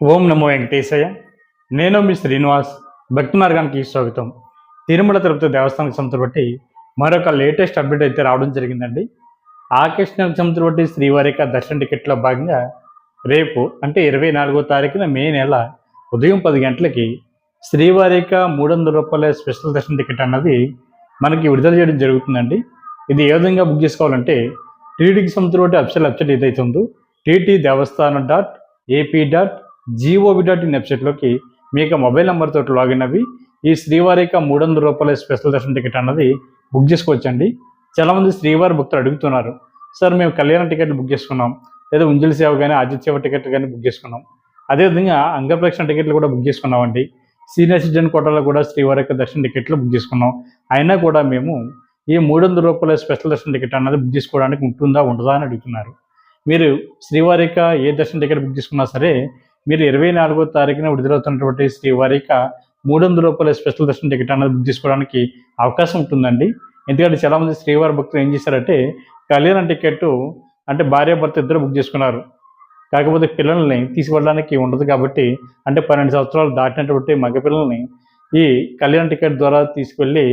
ఓం నమో వెంకటేశయ్య. నేను మీ శ్రీనివాస్. భక్తి మార్గానికి స్వాగతం. తిరుమల తిరుపతి దేవస్థానం సంస్థ బట్టి మరొక లేటెస్ట్ అప్డేట్ అయితే రావడం జరిగిందండి. ఆకర్షణ సంస్థ బట్టి శ్రీవారిక దర్శన టికెట్లో భాగంగా రేపు అంటే ఇరవై నాలుగో తారీఖున మే నెల ఉదయం పది గంటలకి శ్రీవారిక మూడు వందల రూపాయల స్పెషల్ దర్శన టికెట్ అన్నది మనకి విడుదల చేయడం జరుగుతుందండి. ఇది ఏ విధంగా బుక్ చేసుకోవాలంటే టీడీకి సంస్థ బట్టి అఫిషియల్ వెబ్సైట్ ఏదైతే ఉందో TT devasthanam dot AP dot gov dot in వెబ్సైట్లోకి మీ యొక్క మొబైల్ నెంబర్తో లాగిన్ అవి ఈ శ్రీవారిక మూడు వందల రూపాయల స్పెషల్ దర్శన టికెట్ అన్నది బుక్ చేసుకోవచ్చండి. చాలామంది శ్రీవారి భక్తులు అడుగుతున్నారు సార్ మేము కళ్యాణ టికెట్ బుక్ చేసుకున్నాం లేదా ఉంజలి సేవ కానీ ఆదిత్య సేవ టికెట్ కానీ బుక్ చేసుకున్నాం. అదేవిధంగా అంగప్రక్షణ టికెట్లు కూడా బుక్ చేసుకున్నామండి. సీనియర్ సిటిజన్ కోటాలో కూడా శ్రీవారి యొక్క దర్శన టికెట్లు బుక్ చేసుకున్నాం. అయినా కూడా మేము ఈ మూడు వందల రూపాయల స్పెషల్ దర్శన టికెట్ అన్నది బుక్ చేసుకోవడానికి ఉంటుందా ఉండదా అని అడుగుతున్నారు. మీరు శ్రీవారిక ఏ దర్శన టికెట్ బుక్ చేసుకున్నా సరే మీరు ఇరవై నాలుగో తారీఖున విడుదలవుతున్నటువంటి శ్రీవారిక మూడు వందల రూపాయల స్పెషల్ దర్శన టికెట్ అన్నది బుక్ చేసుకోవడానికి అవకాశం ఉంటుందండి. ఎందుకంటే చాలామంది శ్రీవారి భక్తులు ఏం చేశారంటే కళ్యాణ టికెట్ అంటే భార్యాభర్త ఇద్దరు బుక్ చేసుకున్నారు. కాకపోతే పిల్లల్ని తీసుకెళ్ళడానికి ఉండదు కాబట్టి అంటే పన్నెండు సంవత్సరాలు దాటినటువంటి మగపిల్లల్ని ఈ కళ్యాణ టికెట్ ద్వారా తీసుకెళ్ళి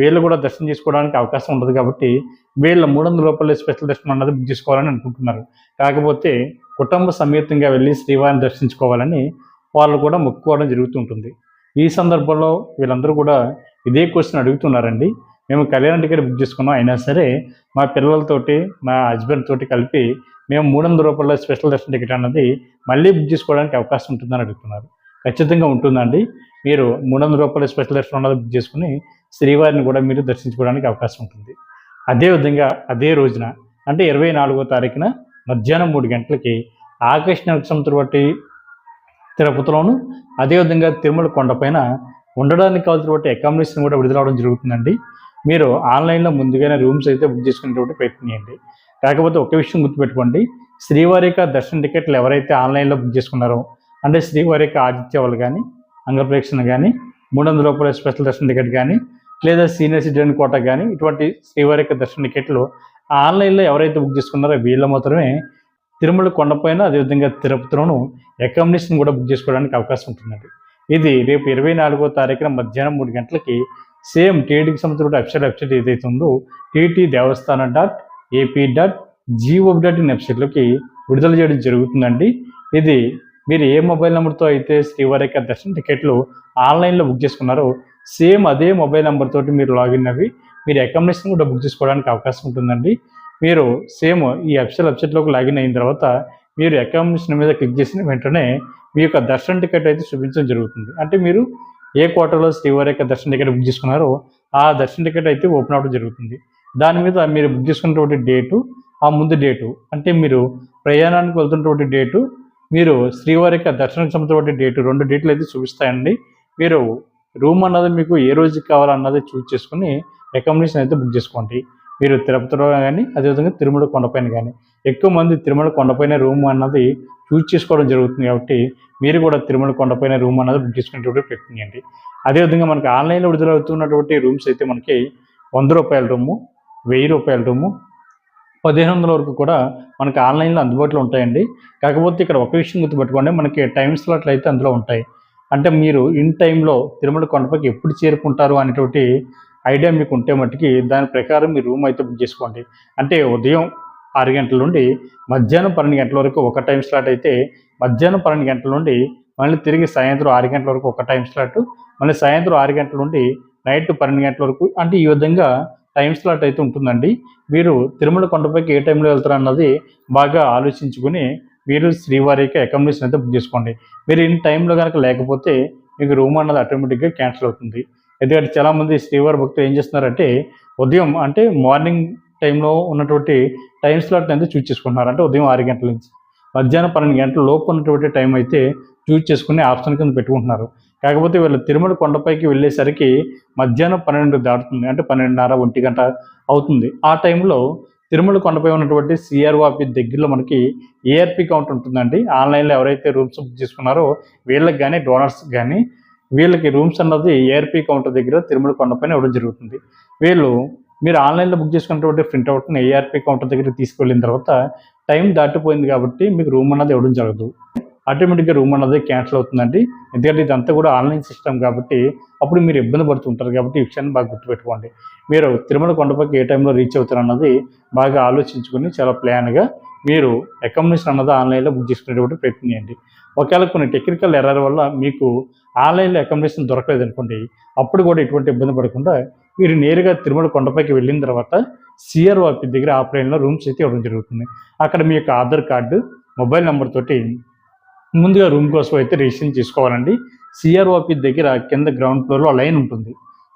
వీళ్ళు కూడా దర్శనం చేసుకోవడానికి అవకాశం ఉండదు కాబట్టి వీళ్ళ మూడు వందల రూపాయల స్పెషల్ దర్శనం అన్నది బుక్ చేసుకోవాలని అనుకుంటున్నారు. కాకపోతే కుటుంబ సమేతంగా వెళ్ళి శ్రీవారిని దర్శించుకోవాలని వాళ్ళు కూడా మొక్కుకోవడం జరుగుతుంటుంది. ఈ సందర్భంలో వీళ్ళందరూ కూడా ఇదే క్వశ్చన్ అడుగుతున్నారండి. మేము కళ్యాణ టికెట్ బుక్ చేసుకున్నాం. అయినా సరే మా పిల్లలతోటి మా హస్బెండ్ తోటి కలిపి మేము మూడు వందల రూపాయల స్పెషల్ దర్శన టికెట్ అన్నది మళ్ళీ బుక్ చేసుకోవడానికి అవకాశం ఉంటుందని అడుగుతున్నారు. ఖచ్చితంగా ఉంటుందండి. మీరు మూడు వందల రూపాయల స్పెషల్ దర్శనం అన్నది బుక్ చేసుకుని శ్రీవారిని కూడా మీరు దర్శించుకోవడానికి అవకాశం ఉంటుంది. అదేవిధంగా అదే రోజున అంటే ఇరవై నాలుగో తారీఖున మధ్యాహ్నం మూడు గంటలకి ఆకర్షణ నక్షత్రం బట్టి తిరుపతిలోను అదేవిధంగా తిరుమల కొండపైన ఉండడానికి కావాల్సినటువంటి అకామిడేషన్ కూడా విడుదలవడం జరుగుతుందండి. మీరు ఆన్లైన్లో ముందుగానే రూమ్స్ అయితే బుక్ చేసుకునేటువంటి ప్రయత్నం చేయండి. కాకపోతే ఒక విషయం గుర్తుపెట్టుకోండి. శ్రీవారిక దర్శన టికెట్లు ఎవరైతే ఆన్లైన్లో బుక్ చేసుకున్నారో అంటే శ్రీవారిక ఆదిత్యవాళ్ళు కానీ అంగప్రేక్షణ కానీ మూడు వందల రూపాయల స్పెషల్ దర్శన టికెట్ కానీ లేదా సీనియర్ సిటిజన్ కోట కానీ ఇటువంటి శ్రీవారిక దర్శన టికెట్లు ఆన్లైన్లో ఎవరైతే బుక్ చేసుకున్నారో వీళ్ళు మాత్రమే తిరుమల కొండపైన అదేవిధంగా తిరుపతిలోను అకామిడేషన్ కూడా బుక్ చేసుకోవడానికి అవకాశం ఉంటుందండి. ఇది రేపు ఇరవై నాలుగో తారీఖున మధ్యాహ్నం మూడు గంటలకి సేమ్ టీటీకి సంబంధించిన వెబ్సైట్ వెబ్సైట్ ఏదైతే ఉందో TT devasthanam dot AP dot GOB dot in వెబ్సైట్లోకి విడుదల చేయడం జరుగుతుందండి. ఇది మీరు ఏ మొబైల్ నెంబర్తో అయితే శ్రీవారిక దర్శన టికెట్లు ఆన్లైన్లో బుక్ చేసుకున్నారో సేమ్ అదే మొబైల్ నెంబర్ తోటి మీరు లాగిన్ అవి మీరు అకామిడేషన్ కూడా బుక్ చేసుకోవడానికి అవకాశం ఉంటుందండి. మీరు సేమ్ ఈ వెబ్సైట్ వెబ్సైట్లోకి లాగిన్ అయిన తర్వాత మీరు అకామిడేషన్ మీద క్లిక్ చేసిన వెంటనే మీ యొక్క దర్శన టికెట్ అయితే చూపించడం జరుగుతుంది. అంటే మీరు ఏ కోటలో శ్రీవారి యొక్క దర్శన టికెట్ బుక్ చేసుకున్నారో ఆ దర్శన టికెట్ అయితే ఓపెన్ అవ్వడం జరుగుతుంది. దాని మీద మీరు బుక్ చేసుకున్నటువంటి డేటు ఆ ముందు డేటు అంటే మీరు ప్రయాణానికి వెళ్తున్నటువంటి డేటు మీరు శ్రీవారి యొక్క దర్శనం సంబంధించిన డేటు రెండు డేట్లు అయితే చూపిస్తాయండి. మీరు రూమ్ అన్నది మీకు ఏ రోజుకి కావాలన్నది చూస్ చేసుకుని అకామిడేషన్ అయితే బుక్ చేసుకోండి. మీరు తిరుపతిలో కానీ అదేవిధంగా తిరుమల కొండపైన కానీ ఎక్కువ మంది తిరుమల కొండపైన రూమ్ అన్నది చూస్ చేసుకోవడం జరుగుతుంది కాబట్టి మీరు కూడా తిరుమల కొండపైన రూమ్ అన్నది బుక్ చేసుకునేటువంటి ప్రయత్నం చేయండి. అదేవిధంగా మనకి ఆన్లైన్లో విడుదలవుతున్నటువంటి రూమ్స్ అయితే మనకి వంద రూపాయల రూము వెయ్యి రూపాయల రూము పదిహేను వందల వరకు కూడా మనకి ఆన్లైన్లో అందుబాటులో ఉంటాయండి. కాకపోతే ఇక్కడ ఒక విషయం గుర్తుపెట్టుకోండి మనకి టైం స్లాట్లు అయితే అందులో ఉంటాయి. అంటే మీరు ఇన్ టైంలో తిరుమల కొండపైకి ఎప్పుడు చేరుకుంటారు అనేటువంటి ఐడియా మీకు ఉంటే మట్టుకి దాని ప్రకారం మీ రూమ్ అయితే బుక్ చేసుకోండి. అంటే ఉదయం ఆరు గంటల నుండి మధ్యాహ్నం పన్నెండు గంటల వరకు ఒక టైం స్లాట్ అయితే మధ్యాహ్నం పన్నెండు గంటల నుండి మళ్ళీ తిరిగి సాయంత్రం ఆరు గంటల వరకు ఒక టైం స్లాట్ మళ్ళీ సాయంత్రం ఆరు గంటల నుండి నైట్ పన్నెండు గంటల వరకు అంటే ఈ విధంగా టైం స్లాట్ అయితే ఉంటుందండి. మీరు తిరుమల కొండపైకి ఏ టైంలో వెళ్తారు అన్నది బాగా ఆలోచించుకుని మీరు శ్రీవారికి అకామిడేషన్ అయితే బుక్ చేసుకోండి. మీరు ఇన్ టైంలో కనుక లేకపోతే మీకు రూమ్ అన్నది ఆటోమేటిక్గా క్యాన్సిల్ అవుతుంది. ఎందుకంటే చాలామంది శ్రీవారి భక్తులు ఏం చేస్తున్నారంటే ఉదయం అంటే మార్నింగ్ టైంలో ఉన్నటువంటి టైం స్లాట్ అయితే చూస్ చేసుకుంటున్నారు. అంటే ఉదయం ఆరు గంటల నుంచి. మధ్యాహ్నం పన్నెండు గంటల లోపు ఉన్నటువంటి టైం అయితే చూస్ చేసుకుని ఆప్షన్ కింద పెట్టుకుంటున్నారు. కాకపోతే వీళ్ళు తిరుమల కొండపైకి వెళ్ళేసరికి మధ్యాహ్నం పన్నెండు దాటుతుంది. అంటే పన్నెండున్నర ఒంటి గంట అవుతుంది. ఆ టైంలో తిరుమల కొండపై ఉన్నటువంటి సిఆర్ఓ ఆఫీస్ దగ్గరలో మనకి ఏఆర్పి కౌంటర్ ఉంటుందండి. ఆన్లైన్లో ఎవరైతే రూమ్స్ బుక్ చేసుకున్నారో వీళ్ళకి కానీ డోనర్స్ కానీ వీళ్ళకి రూమ్స్ అన్నది ఏఆర్పి కౌంటర్ దగ్గర తిరుమల కొండపైన ఇవ్వడం జరుగుతుంది. వీళ్ళు మీరు ఆన్లైన్లో బుక్ చేసుకున్నటువంటి ప్రింట్అవుట్ని ఏఆర్పి కౌంటర్ దగ్గర తీసుకెళ్ళిన తర్వాత టైం దాటిపోయింది కాబట్టి మీకు రూమ్ అన్నది ఇవ్వడం జరగదు. ఆటోమేటిక్గా రూమ్ అన్నది క్యాన్సిల్ అవుతుందండి. ఎందుకంటే ఇదంతా కూడా ఆన్లైన్ సిస్టమ్ కాబట్టి అప్పుడు మీరు ఇబ్బంది పడుతుంటారు కాబట్టి ఈ విషయాన్ని బాగా గుర్తుపెట్టుకోండి. మీరు తిరుమల కొండపైకి ఏ టైంలో రీచ్ అవుతారు అన్నది బాగా ఆలోచించుకుని చాలా ప్లాన్గా మీరు అకామిడేషన్ అన్నది ఆన్లైన్లో బుక్ చేసుకునేటువంటి ప్రయత్నం చేయండి. ఒకవేళ కొన్ని టెక్నికల్ ఎర్రర్ వల్ల మీకు ఆన్లైన్లో అకామిడేషన్ దొరకలేదు అనుకోండి అప్పుడు కూడా ఎటువంటి ఇబ్బంది పడకుండా మీరు నేరుగా తిరుమల కొండపైకి వెళ్ళిన తర్వాత సిఆర్ఓపి దగ్గర ఆఫ్లైన్లో రూమ్స్ అయితే ఇవ్వడం జరుగుతుంది. అక్కడ మీ యొక్క ఆధార్ కార్డు మొబైల్ నెంబర్ తోటి ముందుగా రూమ్ కోసం అయితే రిజిస్ట్రేషన్ చేసుకోవాలండి. సిఆర్ ఆఫీస్ దగ్గర కింద గ్రౌండ్ ఫ్లోర్లో లైన్ ఉంటుంది.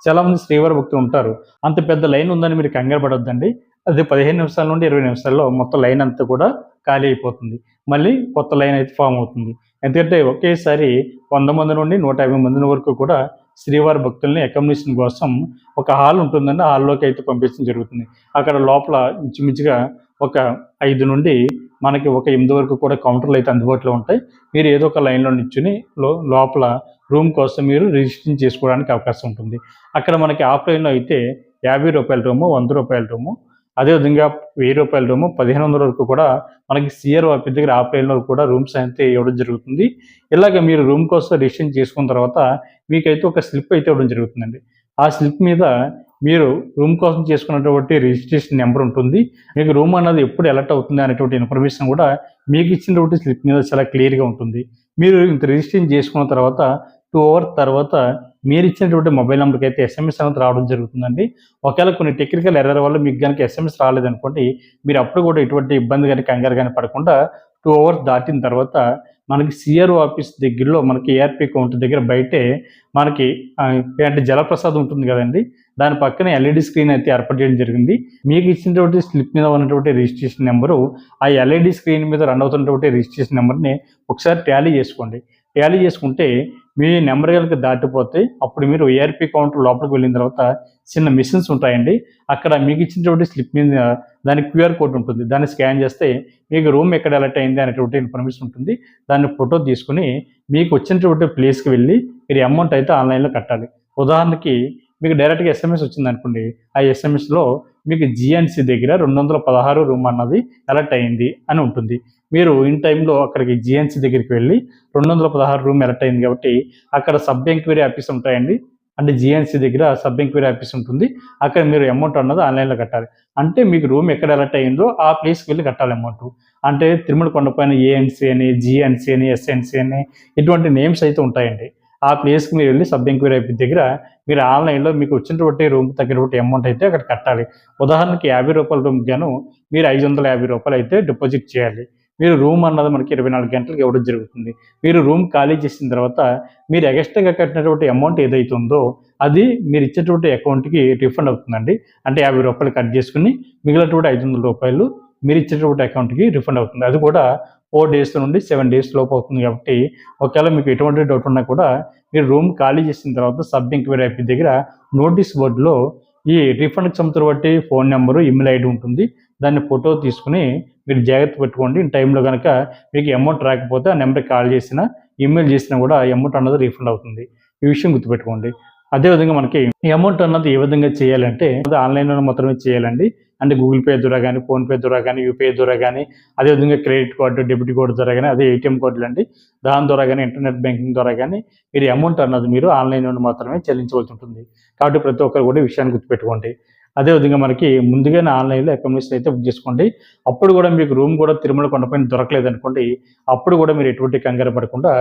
చాలామంది శ్రీవారి భక్తులు ఉంటారు. అంత పెద్ద లైన్ ఉందని మీరు కంగారు పడొద్దండి. అది పదిహేను నిమిషాల నుండి ఇరవై నిమిషాల్లో మొత్తం లైన్ అంతా కూడా ఖాళీ అయిపోతుంది. మళ్ళీ కొత్త లైన్ అయితే ఫామ్ అవుతుంది. ఎందుకంటే ఒకేసారి వంద మంది నుండి నూట యాభై మంది వరకు కూడా శ్రీవారి భక్తుల్ని అకామిడేషన్ కోసం ఒక హాల్ ఉంటుందండి. ఆ హాల్లోకి అయితే పంపించడం జరుగుతుంది. అక్కడ లోపల ఇంచుమించుగా ఒక ఐదు నుండి మనకి ఒక ఎనిమిది వరకు కూడా కౌంటర్లు అయితే అందుబాటులో ఉంటాయి. మీరు ఏదో ఒక లైన్లో నిల్చుని లో లోపల రూమ్ కోసం మీరు రిజిస్ట్రేషన్ చేసుకోవడానికి అవకాశం ఉంటుంది. అక్కడ మనకి ఆఫ్లైన్లో అయితే యాభై రూపాయల రూము వంద రూపాయల రూము అదేవిధంగా వెయ్యి రూపాయల రూము పదిహేను వందల వరకు కూడా మనకి సిఆర్ ఆఫీస్ దగ్గర ఆఫ్లైన్లో కూడా రూమ్స్ అయితే ఇవ్వడం జరుగుతుంది. ఇలాగ మీరు రూమ్ కోసం రిజిస్ట్రేషన్ చేసుకున్న తర్వాత మీకైతే ఒక స్లిప్ అయితే ఇవ్వడం జరుగుతుందండి. ఆ స్లిప్ మీద మీరు రూమ్ కోసం చేసుకున్నటువంటి రిజిస్ట్రేషన్ నెంబర్ ఉంటుంది. మీకు రూమ్ అన్నది ఎప్పుడు ఎలర్ట్ అవుతుంది అనేటువంటి ఇన్ఫర్మేషన్ కూడా మీకు ఇచ్చినటువంటి స్లిప్ మీద చాలా క్లియర్గా ఉంటుంది. మీరు ఇంత రిజిస్ట్రేషన్ చేసుకున్న తర్వాత టూ అవర్స్ తర్వాత మీరు ఇచ్చినటువంటి మొబైల్ నెంబర్కి అయితే ఎస్ఎంఎస్ అనేది రావడం జరుగుతుందండి. ఒకవేళ కొన్ని టెక్నికల్ ఎర్రర్ వల్ల మీకు కనుక ఎస్ఎంఎస్ రాలేదనుకోండి మీరు అప్పుడు కూడా ఎటువంటి ఇబ్బంది కానీ కంగారు కానీ పడకుండా టూ అవర్స్ దాటిన తర్వాత మనకి సిఆర్ఓ ఆఫీస్ దగ్గరలో మనకి ఏఆర్పి కౌంటర్ దగ్గర బయటే మనకి అంటే జలప్రసాద్ ఉంటుంది కదండి. దాని పక్కన ఎల్ఈడి స్క్రీన్ అయితే ఏర్పాటు చేయడం జరిగింది. మీకు ఇచ్చినటువంటి స్లిప్ మీద ఉన్నటువంటి రిజిస్ట్రేషన్ నెంబరు ఆ ఎల్ఈడి స్క్రీన్ మీద రన్ అవుతున్నటువంటి రిజిస్ట్రేషన్ నెంబర్ని ఒకసారి ట్యాలీ చేసుకోండి. ట్యాలీ చేసుకుంటే మీ నెంబర్ కనుక దాటిపోతే అప్పుడు మీరు ఏఆర్పీ కౌంటర్ లోపలికి వెళ్ళిన తర్వాత చిన్న మిషన్స్ ఉంటాయండి. అక్కడ మీకు ఇచ్చినటువంటి స్లిప్ మీద దానికి క్యూఆర్ కోడ్ ఉంటుంది. దాన్ని స్కాన్ చేస్తే మీకు రూమ్ ఎక్కడ అలర్ట్ అయింది అనేటువంటి ఇన్ఫర్మేషన్ ఉంటుంది. దాన్ని ఫోటో తీసుకుని మీకు వచ్చినటువంటి ప్లేస్కి వెళ్ళి మీరు అమౌంట్ అయితే ఆన్లైన్లో కట్టాలి. ఉదాహరణకి మీకు డైరెక్ట్గా ఎస్ఎంఎస్ వచ్చింది అనుకోండి ఆ ఎస్ఎంఎస్లో మీకు జిఎన్సి దగ్గర రెండు వందల పదహారు రూమ్ అన్నది అలర్ట్ అయింది అని ఉంటుంది. మీరు ఇన్ టైంలో అక్కడికి జిఎన్సి దగ్గరికి వెళ్ళి రెండు వందల పదహారు రూమ్ అలర్ట్ అయింది కాబట్టి అక్కడ సబ్ ఎంక్వైరీ ఆఫీస్ ఉంటాయండి. అంటే జిఎన్సి దగ్గర సబ్ ఎంక్వైరీ ఆఫీస్ ఉంటుంది. అక్కడ మీరు అమౌంట్ అన్నది ఆన్లైన్లో కట్టాలి. అంటే మీకు రూమ్ ఎక్కడ అలర్ట్ అయిందో ఆ ప్లేస్కి వెళ్ళి కట్టాలి అమౌంట్ అంటే తిరుమల కొండపైన ఏఎన్సీ అని జిఎన్సీ అని ఎస్ఎన్సీ అని ఇటువంటి నేమ్స్ అయితే ఉంటాయండి. ఆ ప్లేస్కి మీరు వెళ్ళి సబ్ ఎంక్వైరీ దగ్గర మీరు ఆన్లైన్లో మీకు వచ్చినటువంటి రూమ్ తగ్గినటువంటి అమౌంట్ అయితే అక్కడ కట్టాలి. ఉదాహరణకి యాభై రూపాయల రూమ్ గాను మీరు ఐదు వందల యాభై రూపాయలు అయితే డిపాజిట్ చేయాలి. మీరు రూమ్ అన్నది మనకి ఇరవై నాలుగు గంటలకు ఇవ్వడం జరుగుతుంది. మీరు రూమ్ ఖాళీ చేసిన తర్వాత మీరు ఎక్స్ట్రాగా కట్టినటువంటి అమౌంట్ ఏదైతుందో అది మీరు ఇచ్చేటువంటి అకౌంట్కి రిఫండ్ అవుతుందండి. అంటే యాభై రూపాయలు కట్ చేసుకుని మిగిలినటువంటి ఐదు వందల రూపాయలు మీరు ఇచ్చేటువంటి అకౌంట్కి రిఫండ్ అవుతుంది. అది కూడా ఫోర్ డేస్ నుండి సెవెన్ డేస్ లోపు అవుతుంది కాబట్టి ఒకవేళ మీకు ఎటువంటి డౌట్ ఉన్నా కూడా మీరు రూమ్ ఖాళీ చేసిన తర్వాత సబ్ ఎంక్వైరీ ఐపీ దగ్గర నోటీస్ బోర్డులో ఈ రిఫండ్కి సంబంధించిన బట్టి ఫోన్ నెంబరు ఇమెయిల్ ఐడి ఉంటుంది. దాన్ని ఫోటో తీసుకుని మీరు జాగ్రత్త పెట్టుకోండి. టైంలో కనుక మీకు అమౌంట్ రాకపోతే ఆ నెంబర్కి కాల్ చేసినా ఇమెయిల్ చేసినా కూడా అమౌంట్ అన్నది రీఫండ్ అవుతుంది. ఈ విషయం గుర్తుపెట్టుకోండి. అదేవిధంగా మనకి అమౌంట్ అన్నది ఏ విధంగా చేయాలంటే ఆన్లైన్లో మాత్రమే చేయాలండి. అంటే గూగుల్ పే ద్వారా కానీ ఫోన్పే ద్వారా కానీ యూపీఐ ద్వారా కానీ అదేవిధంగా క్రెడిట్ కార్డు డెబిట్ కార్డు ద్వారా కానీ అదే ఏటీఎం కార్డులు అండి. దాని ద్వారా కానీ ఇంటర్నెట్ బ్యాంకింగ్ ద్వారా కానీ మీరు అమౌంట్ అన్నది మీరు ఆన్లైన్ నుండి మాత్రమే చెల్లించవలసి ఉంటుంది. కాబట్టి ప్రతి ఒక్కరు కూడా విషయాన్ని గుర్తుపెట్టుకోండి. అదేవిధంగా మనకి ముందుగానే ఆన్లైన్లో అకామిడేషన్ అయితే బుక్ చేసుకోండి. అప్పుడు కూడా మీకు రూమ్ కూడా తిరుమల కొండపైన దొరకలేదు అనుకోండి అప్పుడు కూడా మీరు ఎటువంటి కంగారు పడకుండా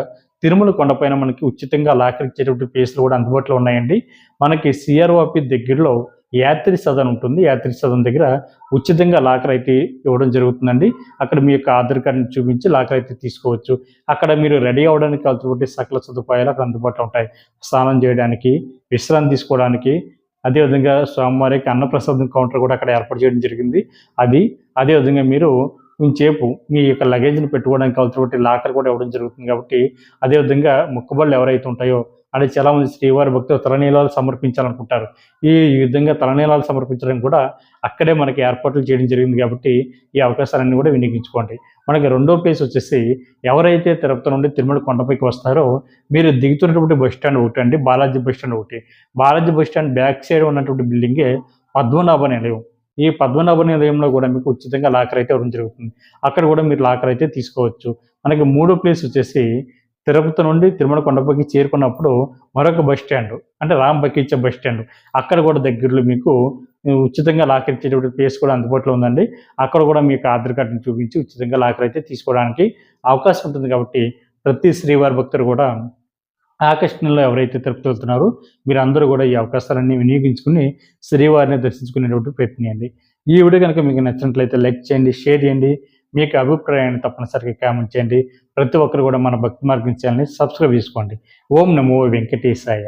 తిరుమల కొండపైన మనకి ఉచితంగా లాకరిచ్చేటువంటి ప్లేస్లు కూడా అందుబాటులో ఉన్నాయండి. మనకి సిఆర్ఓపి దగ్గరలో యాత్రి సదన్ ఉంటుంది. యాత్రి సదన్ దగ్గర ఉచితంగా లాకర్ అయితే ఇవ్వడం జరుగుతుందండి. అక్కడ మీ యొక్క ఆధార్ కార్డుని చూపించి లాకర్ అయితే తీసుకోవచ్చు. అక్కడ మీరు రెడీ అవ్వడానికి కావాల్సినటువంటి సకల సదుపాయాలు అక్కడ అందుబాటులో ఉంటాయి. స్నానం చేయడానికి విశ్రాంతి తీసుకోవడానికి అదేవిధంగా స్వామివారికి అన్నప్రసాదం కౌంటర్ కూడా అక్కడ ఏర్పాటు చేయడం జరిగింది. అది అదేవిధంగా మీరు ఇంచేపు మీ యొక్క లగేజ్ని పెట్టుకోవడానికి కావాల్సినటువంటి లాకర్ కూడా ఇవ్వడం జరుగుతుంది కాబట్టి అదేవిధంగా ముక్కుబళ్ళు ఎవరైతే ఉంటాయో అంటే చాలామంది శ్రీవారి భక్తులు తలనీలాలు సమర్పించాలనుకుంటారు. ఈ విధంగా తలనీలాలు సమర్పించడం కూడా అక్కడే మనకి ఏర్పాట్లు చేయడం జరిగింది కాబట్టి ఈ అవకాశాలన్నీ కూడా వినియోగించుకోండి. మనకి రెండో ప్లేస్ వచ్చేసి ఎవరైతే తిరుపతి నుండి తిరుమల కొండపైకి వస్తారో మీరు దిగుతున్నటువంటి బస్ స్టాండ్ ఒకటి అండి బాలాజీ బస్ స్టాండ్ ఒకటి. Balaji bus stand back side ఉన్నటువంటి బిల్డింగే పద్మనాభ నిలయం. ఈ పద్మనాభ నిలయంలో కూడా మీకు ఉచితంగా లాకర్ అయితే ఇవ్వడం జరుగుతుంది. అక్కడ కూడా మీరు లాకర్ అయితే తీసుకోవచ్చు. మనకి మూడో ప్లేస్ వచ్చేసి తిరుపతి నుండి తిరుమల కొండపైకి చేరుకున్నప్పుడు మరొక బస్ స్టాండ్ అంటే రామ్ ఇచ్చే బస్ స్టాండ్. అక్కడ కూడా దగ్గరలో మీకు ఉచితంగా లాకర్ ఇచ్చేటువంటి ప్లేస్ కూడా అందుబాటులో ఉందండి. అక్కడ కూడా మీకు ఆధార్ కార్డుని చూపించి ఉచితంగా లాకర్ అయితే తీసుకోవడానికి అవకాశం ఉంటుంది కాబట్టి ప్రతి శ్రీవారి భక్తులు కూడా ఆకర్షణలో ఎవరైతే తిరుపతి వెళ్తున్నారో మీరు అందరూ కూడా ఈ అవకాశాలన్నీ వినియోగించుకుని శ్రీవారిని దర్శించుకునేటువంటి ప్రయత్నం చేయండి. ఈ వీడియో కనుక మీకు నచ్చినట్లయితే లైక్ చేయండి షేర్ చేయండి. మీకు అభిప్రాయాన్ని తప్పనిసరిగా కామెంట్ చేయండి. ప్రతి ఒక్కరు కూడా మన భక్తి మార్గం ఛానల్ని సబ్స్క్రైబ్ చేసుకోండి. ఓం నమో వెంకటేశాయ.